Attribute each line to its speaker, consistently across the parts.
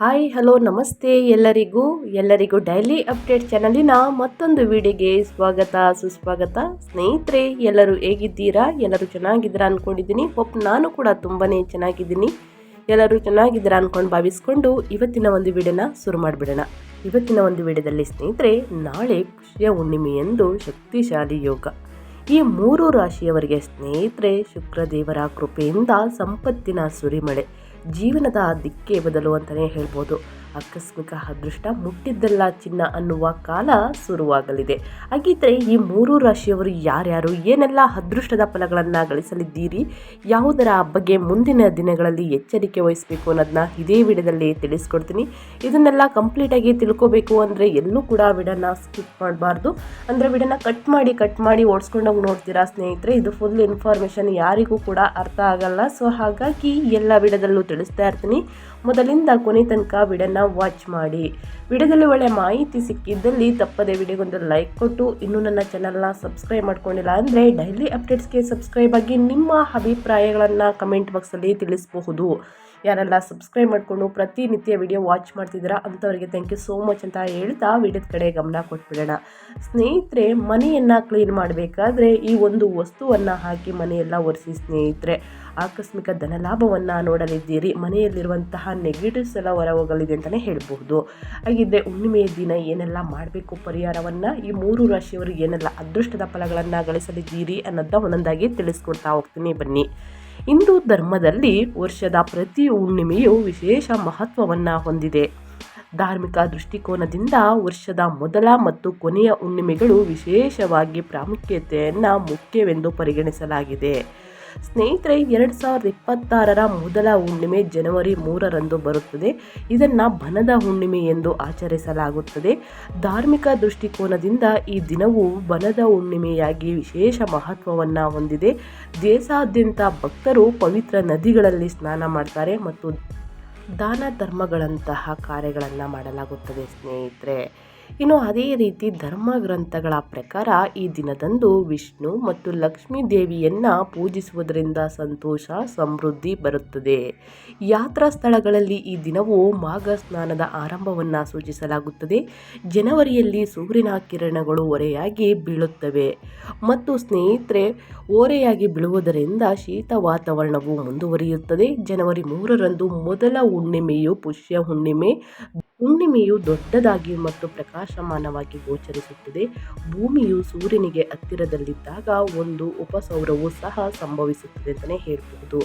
Speaker 1: Hi, hello, ನಮಸ್ತೆ ಎಲ್ಲರಿಗೂ. ಎಲ್ಲರಿಗೂ ಡೈಲಿ ಅಪ್ಡೇಟ್ ಚಾನಲಿನ ಮತ್ತೊಂದು ವಿಡಿಯೋಗೆ ಸ್ವಾಗತ, ಸುಸ್ವಾಗತ. ಸ್ನೇಹಿತರೆ, ಎಲ್ಲರೂ ಹೇಗಿದ್ದೀರಾ? ಎಲ್ಲರೂ ಚೆನ್ನಾಗಿದ್ದೀರಾ ಅಂದ್ಕೊಂಡಿದ್ದೀನಿ ಒಪ್ ನಾನು ಕೂಡ ತುಂಬಾ ಚೆನ್ನಾಗಿದ್ದೀನಿ. ಎಲ್ಲರೂ ಚೆನ್ನಾಗಿದ್ದೀರಾ ಅಂದ್ಕೊಂಡು ಭಾವಿಸ್ಕೊಂಡು ಇವತ್ತಿನ ಒಂದು ವಿಡಿಯೋನ ಶುರು ಮಾಡಿಬಿಡೋಣ. ಇವತ್ತಿನ ಒಂದು ವಿಡಿಯೋದಲ್ಲಿ ಸ್ನೇಹಿತರೆ, ನಾಳೆ ಖುಷಿಯ ಹುಣ್ಣಿಮೆ ಎಂದು ಶಕ್ತಿಶಾಲಿ ಯೋಗ. ಈ ಮೂರು ರಾಶಿಯವರಿಗೆ ಸ್ನೇಹಿತರೆ, ಶುಕ್ರದೇವರ ಕೃಪೆಯಿಂದ ಸಂಪತ್ತಿನ ಸುರಿಮಳೆ. ಜೀವನದ ದಿಕ್ಕೇ ಬದಲು ಅಂತಲೇ ಹೇಳ್ಬೋದು. ಆಕಸ್ಮಿಕ ಅದೃಷ್ಟ ಮುಟ್ಟಿದ್ದಲ್ಲ ಚಿನ್ನ ಅನ್ನುವ ಕಾಲ ಶುರುವಾಗಲಿದೆ. ಹಾಗಿದ್ರೆ ಈ ಮೂರು ರಾಶಿಯವರು ಯಾರ್ಯಾರು, ಏನೆಲ್ಲ ಅದೃಷ್ಟದ ಫಲಗಳನ್ನು ಗಳಿಸಲಿದ್ದೀರಿ, ಯಾವುದರ ಬಗ್ಗೆ ಮುಂದಿನ ದಿನಗಳಲ್ಲಿ ಎಚ್ಚರಿಕೆ ವಹಿಸಬೇಕು ಅನ್ನೋದನ್ನ ಇದೇ ವಿಡಿಯೋದಲ್ಲಿ ತಿಳಿಸ್ಕೊಡ್ತೀನಿ. ಇದನ್ನೆಲ್ಲ ಕಂಪ್ಲೀಟಾಗಿ ತಿಳ್ಕೋಬೇಕು ಅಂದರೆ ಎಲ್ಲೂ ಕೂಡ ವಿಡನ್ನ ಸ್ಕಿಪ್ ಮಾಡಬಾರ್ದು. ಅಂದರೆ ವಿಡನ್ನ ಕಟ್ ಮಾಡಿ ಕಟ್ ಮಾಡಿ ಓಡಿಸ್ಕೊಂಡೋಗಿ ನೋಡ್ತೀರಾ ಸ್ನೇಹಿತರೆ, ಇದು ಫುಲ್ ಇನ್ಫಾರ್ಮೇಷನ್ ಯಾರಿಗೂ ಕೂಡ ಅರ್ಥ ಆಗಲ್ಲ. ಸೊ ಹಾಗಾಗಿ ಎಲ್ಲ ವಿಡದಲ್ಲೂ ತಿಳಿಸ್ತಾ ಇರ್ತೀನಿ. ಮೊದಲಿಂದ ಕೊನೆ ತನಕ ವಿಡಿಯೋನ ವಾಚ್ ಮಾಡಿ. ವಿಡಿಯೋದಲ್ಲಿ ಒಳ್ಳೆ ಮಾಹಿತಿ ಸಿಕ್ಕಿದ್ದಲ್ಲಿ ತಪ್ಪದೆ ವಿಡಿಯೋಗೊಂದು ಲೈಕ್ ಕೊಟ್ಟು, ಇನ್ನೂ ನನ್ನ ಚಾನಲ್ನ ಸಬ್ಸ್ಕ್ರೈಬ್ ಮಾಡ್ಕೊಂಡಿಲ್ಲ ಅಂದರೆ ಡೈಲಿ ಅಪ್ಡೇಟ್ಸ್ಗೆ ಸಬ್ಸ್ಕ್ರೈಬ್ ಆಗಿ ನಿಮ್ಮ ಅಭಿಪ್ರಾಯಗಳನ್ನು ಕಮೆಂಟ್ ಬಾಕ್ಸಲ್ಲಿ ತಿಳಿಸಬಹುದು. ಯಾರೆಲ್ಲ ಸಬ್ಸ್ಕ್ರೈಬ್ ಮಾಡಿಕೊಂಡು ಪ್ರತಿನಿತ್ಯ ವಿಡಿಯೋ ವಾಚ್ ಮಾಡ್ತಿದ್ದೀರಾ ಅಂಥವರಿಗೆ ಥ್ಯಾಂಕ್ ಯು ಸೋ ಮಚ್ ಅಂತ ಹೇಳ್ತಾ ವಿಡಿಯೋದ ಕಡೆ ಗಮನ ಕೊಟ್ಬಿಡೋಣ. ಸ್ನೇಹಿತರೆ, ಮನೆಯನ್ನು ಕ್ಲೀನ್ ಮಾಡಬೇಕಾದ್ರೆ ಈ ಒಂದು ವಸ್ತುವನ್ನು ಹಾಕಿ ಮನೆಯೆಲ್ಲ ಒರೆಸಿ ಸ್ನೇಹಿತರೆ. ಆಕಸ್ಮಿಕ ಧನಲಾಭವನ್ನು ನೋಡಲಿದ್ದೀರಿ. ಮನೆಯಲ್ಲಿರುವಂತಹ ನೆಗೆಟಿವ್ಸ್ ಎಲ್ಲ ಹೊರ ಹೋಗಲಿದೆ ಅಂತಲೇ ಹೇಳಬಹುದು. ಹಾಗಿದ್ದರೆ ಹುಣ್ಣಿಮೆಯ ದಿನ ಏನೆಲ್ಲ ಮಾಡಬೇಕು? ಪರಿಹಾರವನ್ನು ಈ ಮೂರು ರಾಶಿಯವರು ಏನೆಲ್ಲ ಅದೃಷ್ಟದ ಫಲಗಳನ್ನು ಗಳಿಸಲಿದ್ದೀರಿ ಅನ್ನೋದನ್ನ ಒಂದೊಂದಾಗಿ ತಿಳಿಸ್ಕೊಡ್ತಾ ಹೋಗ್ತೀನಿ. ಬನ್ನಿ. ಹಿಂದೂ ಧರ್ಮದಲ್ಲಿ ವರ್ಷದ ಪ್ರತಿ ಹುಣ್ಣಿಮೆಯು ವಿಶೇಷ ಮಹತ್ವವನ್ನು ಹೊಂದಿದೆ. ಧಾರ್ಮಿಕ ದೃಷ್ಟಿಕೋನದಿಂದ ವರ್ಷದ ಮೊದಲ ಮತ್ತು ಕೊನೆಯ ಹುಣ್ಣಿಮೆಗಳು ವಿಶೇಷವಾಗಿ ಪ್ರಾಮುಖ್ಯತೆಯನ್ನು ಮುಖ್ಯವೆಂದು ಪರಿಗಣಿಸಲಾಗಿದೆ. ಸ್ನೇಹಿತರೆ, ಎರಡು ಸಾವಿರದ ಇಪ್ಪತ್ತಾರರ ಮೊದಲ ಹುಣ್ಣಿಮೆ ಜನವರಿ ಮೂರರಂದು ಬರುತ್ತದೆ. ಇದನ್ನು ಬನದ ಹುಣ್ಣಿಮೆ ಎಂದು ಆಚರಿಸಲಾಗುತ್ತದೆ. ಧಾರ್ಮಿಕ ದೃಷ್ಟಿಕೋನದಿಂದ ಈ ದಿನವು ಬನದ ಹುಣ್ಣಿಮೆಯಾಗಿ ವಿಶೇಷ ಮಹತ್ವವನ್ನು ಹೊಂದಿದೆ. ದೇಶಾದ್ಯಂತ ಭಕ್ತರು ಪವಿತ್ರ ನದಿಗಳಲ್ಲಿ ಸ್ನಾನ ಮಾಡ್ತಾರೆ ಮತ್ತು ದಾನ ಧರ್ಮಗಳಂತಹ ಕಾರ್ಯಗಳನ್ನು ಮಾಡಲಾಗುತ್ತದೆ ಸ್ನೇಹಿತರೆ. ಇನ್ನು ಅದೇ ರೀತಿ ಧರ್ಮ ಗ್ರಂಥಗಳ ಪ್ರಕಾರ ಈ ದಿನದಂದು ವಿಷ್ಣು ಮತ್ತು ಲಕ್ಷ್ಮೀ ದೇವಿಯನ್ನು ಪೂಜಿಸುವುದರಿಂದ ಸಂತೋಷ, ಸಮೃದ್ಧಿ ಬರುತ್ತದೆ. ಯಾತ್ರಾ ಸ್ಥಳಗಳಲ್ಲಿ ಈ ದಿನವು ಮಾಘ ಸ್ನಾನದ ಆರಂಭವನ್ನು ಸೂಚಿಸಲಾಗುತ್ತದೆ. ಜನವರಿಯಲ್ಲಿ ಸೂರ್ಯನ ಕಿರಣಗಳು ಒರೆಯಾಗಿ ಬೀಳುತ್ತವೆ. ಮತ್ತು ಸ್ನೇಹಿತರೆ, ಓರೆಯಾಗಿ ಬೀಳುವುದರಿಂದ ಶೀತ ವಾತಾವರಣವು ಮುಂದುವರಿಯುತ್ತದೆ. ಜನವರಿ ಮೂರರಂದು ಮೊದಲ ಹುಣ್ಣಿಮೆಯು ಪುಷ್ಯ ಹುಣ್ಣಿಮೆ. ಹುಣ್ಣಿಮೆಯು ದೊಡ್ಡದಾಗಿ ಮತ್ತು ಪ್ರಕಾಶಮಾನವಾಗಿ ಗೋಚರಿಸುತ್ತದೆ. ಭೂಮಿಯು ಸೂರ್ಯನಿಗೆ ಹತ್ತಿರದಲ್ಲಿದ್ದಾಗ ಒಂದು ಉಪಸೌರವು ಸಹ ಸಂಭವಿಸುತ್ತದೆ ಅಂತಲೇ ಹೇಳಬಹುದು.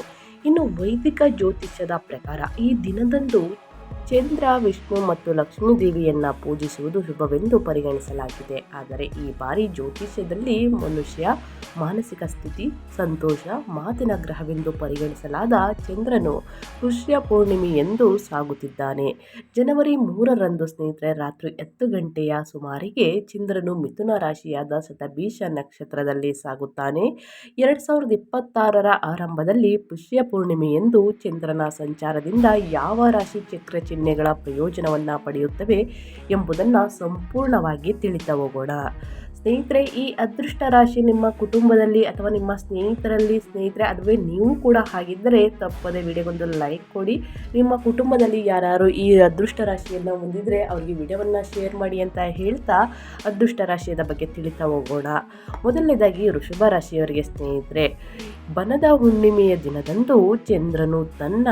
Speaker 1: ಇನ್ನು ವೈದಿಕ ಜ್ಯೋತಿಷ್ಯದ ಪ್ರಕಾರ ಈ ದಿನದಂದು ಚಂದ್ರ, ವಿಷ್ಣು ಮತ್ತು ಲಕ್ಷ್ಮೀ ದೇವಿಯನ್ನ ಪೂಜಿಸುವುದು ಶುಭವೆಂದು ಪರಿಗಣಿಸಲಾಗಿದೆ. ಆದರೆ ಈ ಬಾರಿ ಜ್ಯೋತಿಷ್ಯದಲ್ಲಿ ಮನುಷ್ಯ ಮಾನಸಿಕ ಸ್ಥಿತಿ, ಸಂತೋಷ, ಮಾತಿನ ಗ್ರಹವೆಂದು ಪರಿಗಣಿಸಲಾದ ಚಂದ್ರನು ಪುಷ್ಯ ಪೂರ್ಣಿಮೆ ಎಂದು ಸಾಗುತ್ತಿದ್ದಾನೆ. ಜನವರಿ ಮೂರರಂದು ಸ್ನೇಹಿತರೆ, ರಾತ್ರಿ ಹತ್ತು ಗಂಟೆಯ ಸುಮಾರಿಗೆ ಚಂದ್ರನು ಮಿಥುನ ರಾಶಿಯಾದ ಶತಭೀಷ ನಕ್ಷತ್ರದಲ್ಲಿ ಸಾಗುತ್ತಾನೆ. ಎರಡು ಸಾವಿರದ ಇಪ್ಪತ್ತಾರರ ಆರಂಭದಲ್ಲಿ ಪುಷ್ಯ ಪೂರ್ಣಿಮೆ ಎಂದು ಚಂದ್ರನ ಸಂಚಾರದಿಂದ ಯಾವ ರಾಶಿ ಚಕ್ರ ಚಿಹ್ನೆಗಳ ಪ್ರಯೋಜನವನ್ನು ಪಡೆಯುತ್ತವೆ ಎಂಬುದನ್ನು ಸಂಪೂರ್ಣವಾಗಿ ತಿಳಿತಾ ಹೋಗೋಣ ಸ್ನೇಹಿತರೆ, ಈ ಅದೃಷ್ಟ ರಾಶಿ ನಿಮ್ಮ ಕುಟುಂಬದಲ್ಲಿ ಅಥವಾ ನಿಮ್ಮ ಸ್ನೇಹಿತರಲ್ಲಿ, ಸ್ನೇಹಿತರೆ, ಅದುವೇ ನೀವು ಕೂಡ ಹಾಗಿದ್ದರೆ ತಪ್ಪದೆ ವಿಡಿಯೋಗೊಂದು ಲೈಕ್ ಕೊಡಿ. ನಿಮ್ಮ ಕುಟುಂಬದಲ್ಲಿ ಯಾರು ಈ ಅದೃಷ್ಟ ರಾಶಿಯನ್ನು ಹೊಂದಿದರೆ ಅವರಿಗೆ ವಿಡಿಯೋವನ್ನು ಶೇರ್ ಮಾಡಿ ಅಂತ ಹೇಳ್ತಾ ಅದೃಷ್ಟ ರಾಶಿಯದ ಬಗ್ಗೆ ತಿಳಿತಾ ಹೋಗೋಣ ಮೊದಲನೇದಾಗಿ ಋಷಭ ರಾಶಿಯವರಿಗೆ ಸ್ನೇಹಿತರೆ ಬನದ ಹುಣ್ಣಿಮೆಯ ದಿನದಂದು ಚಂದ್ರನು ತನ್ನ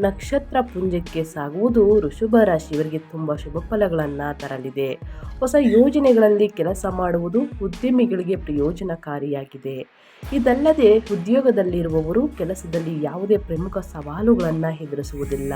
Speaker 1: ನಕ್ಷತ್ರ ಪುಂಜಕ್ಕೆ ಸಾಗುವುದು ಋಷಭ ರಾಶಿಯವರಿಗೆ ತುಂಬ ಶುಭ ಫಲಗಳನ್ನು ತರಲಿದೆ. ಹೊಸ ಯೋಜನೆಗಳಲ್ಲಿ ಕೆಲಸ ಮಾಡುವುದು ಉದ್ಯಮಿಗಳಿಗೆ ಪ್ರಯೋಜನಕಾರಿಯಾಗಿದೆ. ಇದಲ್ಲದೆ ಉದ್ಯೋಗದಲ್ಲಿರುವವರು ಕೆಲಸದಲ್ಲಿ ಯಾವುದೇ ಪ್ರಮುಖ ಸವಾಲುಗಳನ್ನು ಎದುರಿಸುವುದಿಲ್ಲ.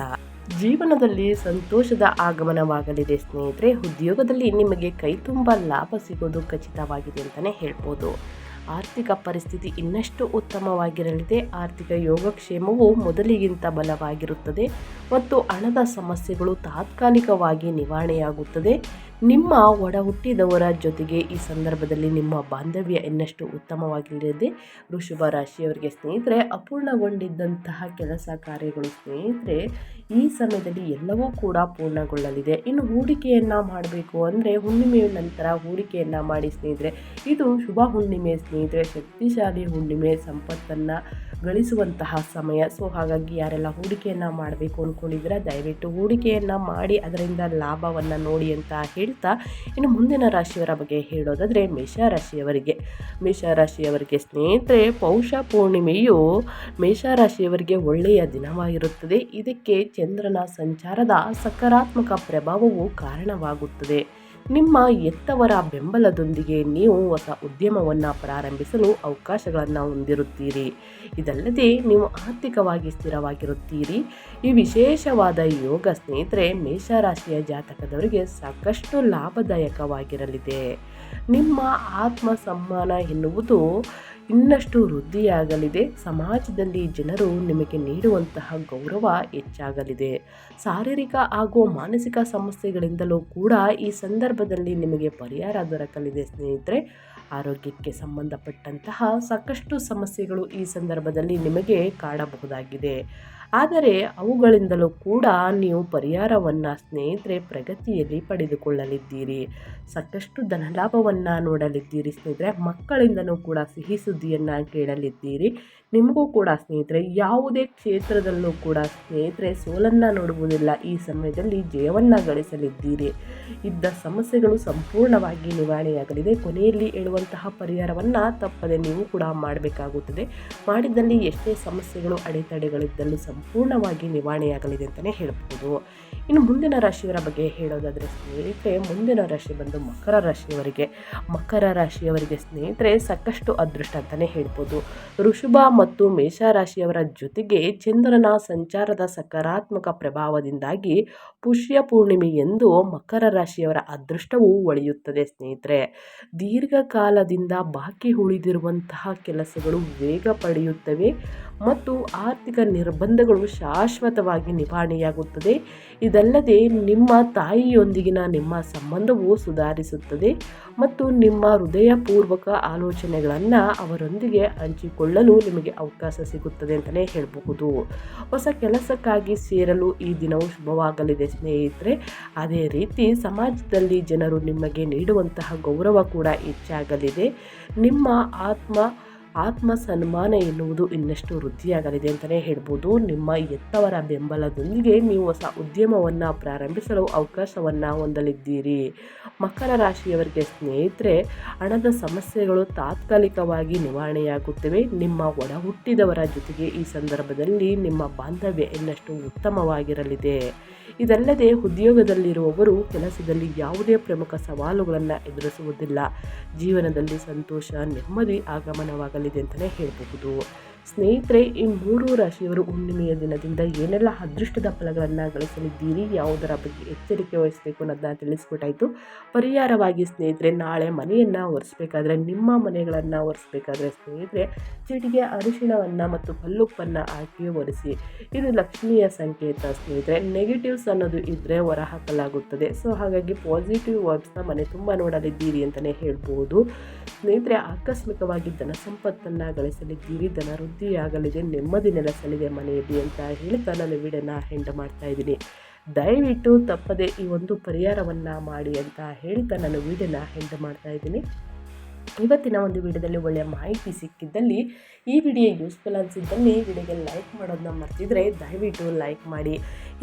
Speaker 1: ಜೀವನದಲ್ಲಿ ಸಂತೋಷದ ಆಗಮನವಾಗಲಿದೆ ಸ್ನೇಹಿತರೆ, ಉದ್ಯೋಗದಲ್ಲಿ ನಿಮಗೆ ಕೈ ತುಂಬ ಲಾಭ ಸಿಗೋದು ಖಚಿತವಾಗಿದೆ ಅಂತಲೇ ಹೇಳ್ಬೋದು. ಆರ್ಥಿಕ ಪರಿಸ್ಥಿತಿ ಇನ್ನಷ್ಟು ಉತ್ತಮವಾಗಿರಲಿದೆ. ಆರ್ಥಿಕ ಯೋಗಕ್ಷೇಮವು ಮೊದಲಿಗಿಂತ ಬಲವಾಗಿರುತ್ತದೆ ಮತ್ತು ಹಣದ ಸಮಸ್ಯೆಗಳು ತಾತ್ಕಾಲಿಕವಾಗಿ ನಿವಾರಣೆಯಾಗುತ್ತದೆ. ನಿಮ್ಮ ಒಡ ಹುಟ್ಟಿದವರ ಜೊತೆಗೆ ಈ ಸಂದರ್ಭದಲ್ಲಿ ನಿಮ್ಮ ಬಾಂಧವ್ಯ ಇನ್ನಷ್ಟು ಉತ್ತಮವಾಗಿರದೆ ವೃಷಭ ರಾಶಿಯವರಿಗೆ ಸ್ನೇಹಿತರೆ, ಅಪೂರ್ಣಗೊಂಡಿದ್ದಂತಹ ಕೆಲಸ ಕಾರ್ಯಗಳು ಸ್ನೇಹಿತರೆ, ಈ ಸಮಯದಲ್ಲಿ ಎಲ್ಲವೂ ಕೂಡ ಪೂರ್ಣಗೊಳ್ಳಲಿದೆ. ಇನ್ನು ಹೂಡಿಕೆಯನ್ನು ಮಾಡಬೇಕು ಅಂದರೆ ಹುಣ್ಣಿಮೆಯ ನಂತರ ಹೂಡಿಕೆಯನ್ನು ಮಾಡಿ ಸ್ನೇಹಿತರೆ, ಇದು ಶುಭ ಹುಣ್ಣಿಮೆ ಸ್ನೇಹಿತರೆ, ಶಕ್ತಿಶಾಲಿ ಹುಣ್ಣಿಮೆ ಸಂಪತ್ತನ್ನು ಗಳಿಸುವಂತಹ ಸಮಯ. ಸೊ ಹಾಗಾಗಿ ಯಾರೆಲ್ಲ ಹೂಡಿಕೆಯನ್ನು ಮಾಡಬೇಕು ಅಂದ್ಕೊಂಡಿದ್ರೆ ದಯವಿಟ್ಟು ಹೂಡಿಕೆಯನ್ನು ಮಾಡಿ, ಅದರಿಂದ ಲಾಭವನ್ನು ನೋಡಿ ಅಂತ ಹೇಳ್ತಾ ಇನ್ನು ಮುಂದಿನ ರಾಶಿಯವರ ಬಗ್ಗೆ ಹೇಳೋದಾದರೆ ಮೇಷರಾಶಿಯವರಿಗೆ ಮೇಷರಾಶಿಯವರಿಗೆ ಸ್ನೇಹಿತರೆ, ಪೌಷ ಪೂರ್ಣಿಮೆಯು ಮೇಷರಾಶಿಯವರಿಗೆ ಒಳ್ಳೆಯ ದಿನವಾಗಿರುತ್ತದೆ. ಇದಕ್ಕೆ ಚಂದ್ರನ ಸಂಚಾರದ ಸಕಾರಾತ್ಮಕ ಪ್ರಭಾವವು ಕಾರಣವಾಗುತ್ತದೆ. ನಿಮ್ಮ ಎತ್ತವರ ಬೆಂಬಲದೊಂದಿಗೆ ನೀವು ಹೊಸ ಉದ್ಯಮವನ್ನು ಪ್ರಾರಂಭಿಸಲು ಅವಕಾಶಗಳನ್ನು ಹೊಂದಿರುತ್ತೀರಿ. ಇದಲ್ಲದೆ ನೀವು ಆರ್ಥಿಕವಾಗಿ ಸ್ಥಿರವಾಗಿರುತ್ತೀರಿ. ಈ ವಿಶೇಷವಾದ ಯೋಗ ಸ್ನೇಹಿತರೆ, ಮೇಷರಾಶಿಯ ಜಾತಕದವರಿಗೆ ಸಾಕಷ್ಟು ಲಾಭದಾಯಕವಾಗಿರಲಿದೆ. ನಿಮ್ಮ ಆತ್ಮ ಸಮ್ಮಾನ ಎನ್ನುವುದು ಇನ್ನಷ್ಟು ವೃದ್ಧಿಯಾಗಲಿದೆ. ಸಮಾಜದಲ್ಲಿ ಜನರು ನಿಮಗೆ ನೀಡುವಂತಹ ಗೌರವ ಹೆಚ್ಚಾಗಲಿದೆ. ಶಾರೀರಿಕ ಹಾಗೂ ಮಾನಸಿಕ ಸಮಸ್ಯೆಗಳಿಂದಲೂ ಕೂಡ ಈ ಸಂದರ್ಭದಲ್ಲಿ ನಿಮಗೆ ಪರಿಹಾರ ದೊರಕಲಿದೆ ಸ್ನೇಹಿತರೆ. ಆರೋಗ್ಯಕ್ಕೆ ಸಂಬಂಧಪಟ್ಟಂತಹ ಸಾಕಷ್ಟು ಸಮಸ್ಯೆಗಳು ಈ ಸಂದರ್ಭದಲ್ಲಿ ನಿಮಗೆ ಕಾಡಬಹುದಾಗಿದೆ. ಆದರೆ ಅವುಗಳಿಂದಲೂ ಕೂಡ ನೀವು ಪರಿಹಾರವನ್ನು ಸ್ನೇಹಿತರೆ ಪ್ರಗತಿಯಲ್ಲಿ ಪಡೆದುಕೊಳ್ಳಲಿದ್ದೀರಿ. ಸಾಕಷ್ಟು ಧನಲಾಭವನ್ನು ನೋಡಲಿದ್ದೀರಿ ಸ್ನೇಹಿತರೆ ಮಕ್ಕಳಿಂದಲೂ ಕೂಡ ಸಿಹಿ ಸುದ್ದಿಯನ್ನು ಕೇಳಲಿದ್ದೀರಿ. ನಿಮಗೂ ಕೂಡ ಸ್ನೇಹಿತರೆ, ಯಾವುದೇ ಕ್ಷೇತ್ರದಲ್ಲೂ ಕೂಡ ಸ್ನೇಹಿತರೆ ಸೋಲನ್ನು ನೋಡುವುದಿಲ್ಲ. ಈ ಸಮಯದಲ್ಲಿ ಜಯವನ್ನು ಗಳಿಸಲಿದ್ದೀರಿ. ಇದ್ದ ಸಮಸ್ಯೆಗಳು ಸಂಪೂರ್ಣವಾಗಿ ನಿವಾರಣೆಯಾಗಲಿದೆ. ಕೊನೆಯಲ್ಲಿ ಹೇಳುವಂತಹ ಪರಿಹಾರವನ್ನು ತಪ್ಪದೆ ನೀವು ಕೂಡ ಮಾಡಬೇಕಾಗುತ್ತದೆ. ಮಾಡಿದಲ್ಲಿ ಎಷ್ಟೇ ಸಮಸ್ಯೆಗಳು, ಅಡೆತಡೆಗಳಿದ್ದಲ್ಲೂ ಸಂಪೂರ್ಣವಾಗಿ ನಿವಾರಣೆಯಾಗಲಿದೆ ಅಂತಲೇ ಹೇಳ್ಬೋದು. ಇನ್ನು ಮುಂದಿನ ರಾಶಿಯವರ ಬಗ್ಗೆ ಹೇಳೋದಾದರೆ ಸ್ನೇಹಿತರೆ, ಮುಂದಿನ ರಾಶಿ ಬಂದು ಮಕರ ರಾಶಿಯವರಿಗೆ. ಮಕರ ರಾಶಿಯವರಿಗೆ ಸ್ನೇಹಿತರೆ, ಸಾಕಷ್ಟು ಅದೃಷ್ಟ ಅಂತಲೇ ಹೇಳ್ಬೋದು. ಋಷಭ ಮತ್ತು ಮೇಷ ರಾಶಿಯವರ ಜೊತೆಗೆ ಚಂದ್ರನ ಸಂಚಾರದ ಸಕಾರಾತ್ಮಕ ಪ್ರಭಾವದಿಂದಾಗಿ ಪುಷ್ಯ ಪೂರ್ಣಿಮೆ ಎಂದು ಮಕರ ರಾಶಿಯವರ ಅದೃಷ್ಟವು ಒಳೆಯುತ್ತದೆ ಸ್ನೇಹಿತರೆ. ದೀರ್ಘಕಾಲದಿಂದ ಬಾಕಿ ಉಳಿದಿರುವಂತಹ ಕೆಲಸಗಳು ವೇಗ ಪಡೆಯುತ್ತವೆ ಮತ್ತು ಆರ್ಥಿಕ ನಿರ್ಬಂಧಗಳು ಶಾಶ್ವತವಾಗಿ ನಿವಾರಣೆಯಾಗುತ್ತದೆ. ಇದಲ್ಲದೆ ನಿಮ್ಮ ತಾಯಿಯೊಂದಿಗಿನ ನಿಮ್ಮ ಸಂಬಂಧವು ಸುಧಾರಿಸುತ್ತದೆ ಮತ್ತು ನಿಮ್ಮ ಹೃದಯಪೂರ್ವಕ ಆಲೋಚನೆಗಳನ್ನು ಅವರೊಂದಿಗೆ ಹಂಚಿಕೊಳ್ಳಲು ನಿಮಗೆ ಅವಕಾಶ ಸಿಗುತ್ತದೆ ಅಂತಲೇ ಹೇಳಬಹುದು. ಹೊಸ ಕೆಲಸಕ್ಕಾಗಿ ಸೇರಲು ಈ ದಿನವು ಶುಭವಾಗಲಿದೆ ಸ್ನೇಹಿತರೆ. ಅದೇ ರೀತಿ ಸಮಾಜದಲ್ಲಿ ಜನರು ನಿಮಗೆ ನೀಡುವಂತಹ ಗೌರವ ಕೂಡ ಹೆಚ್ಚಾಗಲಿದೆ. ನಿಮ್ಮ ಆತ್ಮ ಆತ್ಮ ಸನ್ಮಾನ ಎನ್ನುವುದು ಇನ್ನಷ್ಟು ವೃದ್ಧಿಯಾಗಲಿದೆ ಅಂತಲೇ ಹೇಳ್ಬೋದು. ನಿಮ್ಮ ಎತ್ತವರ ಬೆಂಬಲದೊಂದಿಗೆ ನೀವು ಹೊಸ ಉದ್ಯಮವನ್ನು ಪ್ರಾರಂಭಿಸಲು ಅವಕಾಶವನ್ನು ಹೊಂದಲಿದ್ದೀರಿ. ಮಕರ ರಾಶಿಯವರಿಗೆ ಸ್ನೇಹಿತರೆ, ಹಣದ ಸಮಸ್ಯೆಗಳು ತಾತ್ಕಾಲಿಕವಾಗಿ ನಿವಾರಣೆಯಾಗುತ್ತವೆ. ನಿಮ್ಮ ಒಡ ಹುಟ್ಟಿದವರ ಜೊತೆಗೆ ಈ ಸಂದರ್ಭದಲ್ಲಿ ನಿಮ್ಮ ಬಾಂಧವ್ಯ ಇನ್ನಷ್ಟು ಉತ್ತಮವಾಗಿರಲಿದೆ. ಇದಲ್ಲದೆ ಉದ್ಯೋಗದಲ್ಲಿರುವವರು ಕೆಲಸದಲ್ಲಿ ಯಾವುದೇ ಪ್ರಮುಖ ಸವಾಲುಗಳನ್ನು ಎದುರಿಸುವುದಿಲ್ಲ. ಜೀವನದಲ್ಲಿ ಸಂತೋಷ ನೆಮ್ಮದಿ ಆಗಮನವಾಗಲಿದೆ ಅಂತಲೇ ಹೇಳಬಹುದು. ಸ್ನೇಹಿತರೆ, ಈ ಮೂರು ರಾಶಿಯವರು ಹುಣ್ಣಿಮೆಯ ದಿನದಿಂದ ಏನೆಲ್ಲ ಅದೃಷ್ಟದ ಫಲಗಳನ್ನು ಗಳಿಸಲಿದ್ದೀರಿ, ಯಾವುದರ ಬಗ್ಗೆ ಎಚ್ಚರಿಕೆ ವಹಿಸಬೇಕು ಅನ್ನೋದನ್ನ ತಿಳಿಸ್ಕೊಟ್ಟಾಯಿತು. ಪರಿಹಾರವಾಗಿ ಸ್ನೇಹಿತರೆ, ನಾಳೆ ಮನೆಯನ್ನು ಒರೆಸ್ಬೇಕಾದ್ರೆ, ನಿಮ್ಮ ಮನೆಗಳನ್ನು ಒರೆಸ್ಬೇಕಾದ್ರೆ ಸ್ನೇಹಿತರೆ, ಚಿಟಿಗೆ ಅರಿಶಿಣವನ್ನು ಮತ್ತು ಕಲ್ಲುಪ್ಪನ್ನು ಹಾಕಿ ಒರೆಸಿ. ಇದು ಲಕ್ಷ್ಮಿಯ ಸಂಕೇತ ಸ್ನೇಹಿತರೆ. ನೆಗೆಟಿವ್ಸ್ ಅನ್ನೋದು ಇದ್ದರೆ ಹೊರಹಾಕಲಾಗುತ್ತದೆ. ಸೊ, ಹಾಗಾಗಿ ಪಾಸಿಟಿವ್ ವರ್ಡ್ಸ್ನ ಮನೆ ತುಂಬ ನೋಡಲಿದ್ದೀರಿ ಅಂತಲೇ ಹೇಳ್ಬೋದು. ಸ್ನೇಹಿತರೆ, ಆಕಸ್ಮಿಕವಾಗಿ ಧನ ಸಂಪತ್ತನ್ನು ಗಳಿಸಲಿದ್ದೀರಿ, ಧನ ವೃದ್ಧಿಯಾಗಲಿದೆ ನೆಮ್ಮದಿ ನೆಲೆಸಲಿದೆ ಮನೆಯಲ್ಲಿ ಅಂತ ಹೇಳ್ತಾ ನಾನು ವಿಡಿಯೋನ ಹೆಂಡ ಮಾಡ್ತಾ ಇದ್ದೀನಿ. ದಯವಿಟ್ಟು ತಪ್ಪದೆ ಈ ಒಂದು ಪರಿಹಾರವನ್ನು ಮಾಡಿ ಅಂತ ಹೇಳ್ತಾ ನಾನು ವಿಡಿಯೋನ ಹೆಂಡ ಮಾಡ್ತಾ ಇದ್ದೀನಿ. ಇವತ್ತಿನ ಒಂದು ವಿಡಿಯೋದಲ್ಲಿ ಒಳ್ಳೆಯ ಮಾಹಿತಿ ಸಿಕ್ಕಿದ್ದಲ್ಲಿ ಈ ವಿಡಿಯೋ ಯೂಸ್ಫುಲ್ ಅನಿಸಿದ್ದಲ್ಲಿ ವಿಡಿಯೋಗೆ ಲೈಕ್ ಮಾಡೋದನ್ನ ಮರ್ತಿದ್ರೆ ದಯವಿಟ್ಟು ಲೈಕ್ ಮಾಡಿ.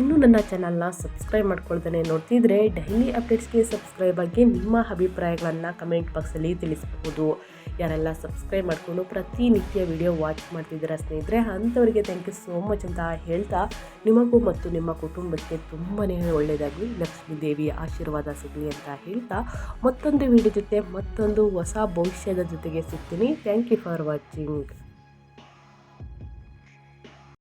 Speaker 1: ಇನ್ನೂ ನನ್ನ ಚಾನಲ್ನ ಸಬ್ಸ್ಕ್ರೈಬ್ ಮಾಡ್ಕೊಳ್ತಾನೆ ನೋಡ್ತಿದ್ರೆ ಡೈಲಿ ಅಪ್ಡೇಟ್ಸ್ಗೆ ಸಬ್ಸ್ಕ್ರೈಬ್ ಆಗಿ ನಿಮ್ಮ ಅಭಿಪ್ರಾಯಗಳನ್ನು ಕಮೆಂಟ್ ಬಾಕ್ಸಲ್ಲಿ ತಿಳಿಸಬಹುದು. ಯಾರೆಲ್ಲ ಸಬ್ಸ್ಕ್ರೈಬ್ ಮಾಡಿಕೊಂಡು ಪ್ರತಿನಿತ್ಯ ವಿಡಿಯೋ ವಾಚ್ ಮಾಡ್ತಿದ್ದೀರಾ ಸ್ನೇಹಿತರೆ, ಅಂಥವರಿಗೆ ಥ್ಯಾಂಕ್ ಯು ಸೋ ಮಚ್ ಅಂತ ಹೇಳ್ತಾ ನಿಮಗೂ ಮತ್ತು ನಿಮ್ಮ ಕುಟುಂಬಕ್ಕೆ ತುಂಬಾ ಒಳ್ಳೆಯದಾಗಲಿ. ಲಕ್ಷ್ಮೀ ದೇವಿ ಆಶೀರ್ವಾದ ಸಿಗಲಿ ಅಂತ ಹೇಳ್ತಾ ಮತ್ತೊಂದು ವಿಡಿಯೋ ಜೊತೆ ಮತ್ತೊಂದು ಹೊಸ ಭವಿಷ್ಯದ ಜೊತೆಗೆ ಸಿಗ್ತೀನಿ. Thank you for watching